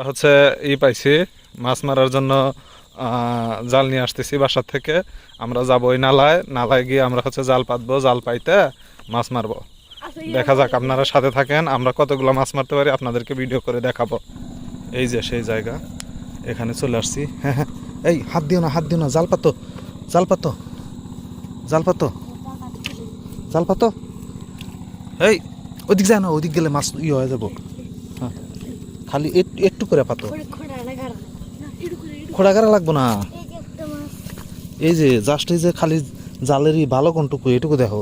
আমরা হচ্ছে ই পাইছি মাছ মারার জন্য জাল নিয়ে আসতেছি বাসার থেকে। আমরা যাব ওই নালায় নালায় গিয়ে আমরা হচ্ছে জাল পাতবো জাল পাইতে মাছ মারবো। দেখা যাক আপনারা সাথে থাকেন আমরা কতগুলো মাছ মারতে পারি আপনাদেরকে ভিডিও করে দেখাবো। এই যে সেই জায়গা এখানে চলে আসছি। হ্যাঁ হ্যাঁ এই হাত দিও না হাত দিও না জাল পাতো জাল পাতো জাল পাতো জাল পাতো। এই ওদিক যায় না ওদিক গেলে মাছ ইয়ে হয়ে যাব। খালি একটু একটু করে পাতো। খোড়া গাড়া। লাগবো না। এই যে জাস্ট এই যে খালি জালেরই ভালো কোনটুকু এটুকু দেখো।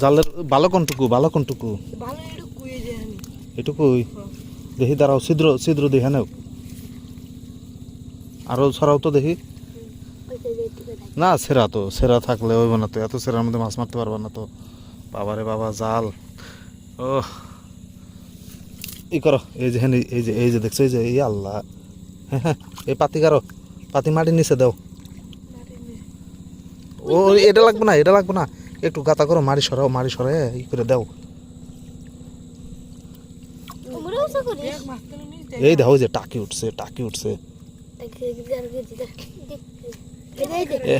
জালের ভালো কোনটুকু ভালো কোনটুকু? এটুকুই দেখি দাঁড়াও ছিদ্র ছিদ্র দেখে নেও। আরও ছড়াও তো দেখি। না সেরা তো সেরা থাকলে ওই না তো এত সেরার মধ্যে মাছ মারতে পারবা না তো। বাবারে বাবা জাল ও ই করো এই যে হেনি এই যে এই যে দেখছ এই যে এই আল্লাহ হ্যাঁ হ্যাঁ এই পাতি কারও পাতি মাটির নিচে দাও ও এটা লাগবে না এটা লাগবে না একটু গাতা করো মারি সরাও মারি সরাই ই করে দাও এই দেখো যে টাকি উঠছে টাকি উঠছে এ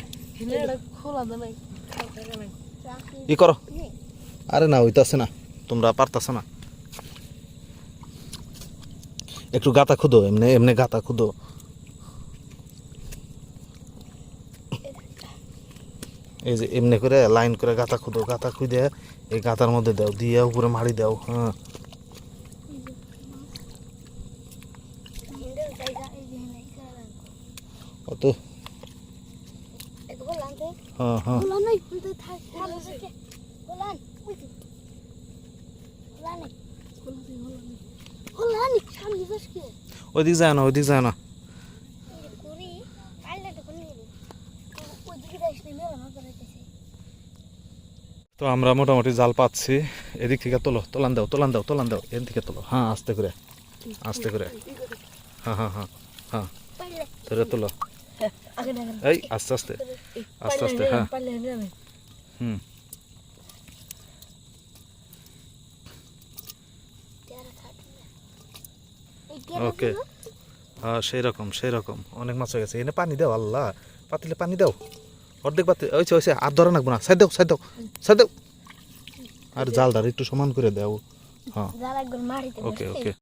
ই করো। আরে না হইতাছে না। তোমরা পারতাছে না। একটু গাতা খুদো, এমনি এমনি গাতা খুদো। এই যে এমনি করে লাইন করে গাতা খুদো গাতা খুঁজে এই গাতার মধ্যে দাও, দিয়ে উপরে মারি দাও হ্যাঁ। অত হ্যাঁ ওইদিক যায় না ওইদিক যায় না। তো আমরা মোটামুটি জাল পাচ্ছি। এদিক থেকে তোলো, তোলান দাও তোলান দাও তোলান দাও। এদিক থেকে তোলো। হ্যাঁ আস্তে করে আস্তে করে। হ্যাঁ হ্যাঁ হ্যাঁ হ্যাঁ। ধরে তোলো। এই আস্তে আস্তে আস্তে আস্তে হ্যাঁ। হুম। ওকে। হ্যাঁ সেই রকম সেই রকম অনেক মাছ হয়ে গেছে। এনে পানি দাও আল্লাহ। পাতিলে পানি দাও। অর্ধেক পাতি ওইছে ওইছে আর ধরা নাকবো না। সাই দাও সাই দাও সাই দাও। আর জালদার একটু সমান করে দাও। হ্যাঁ। ওকে ওকে।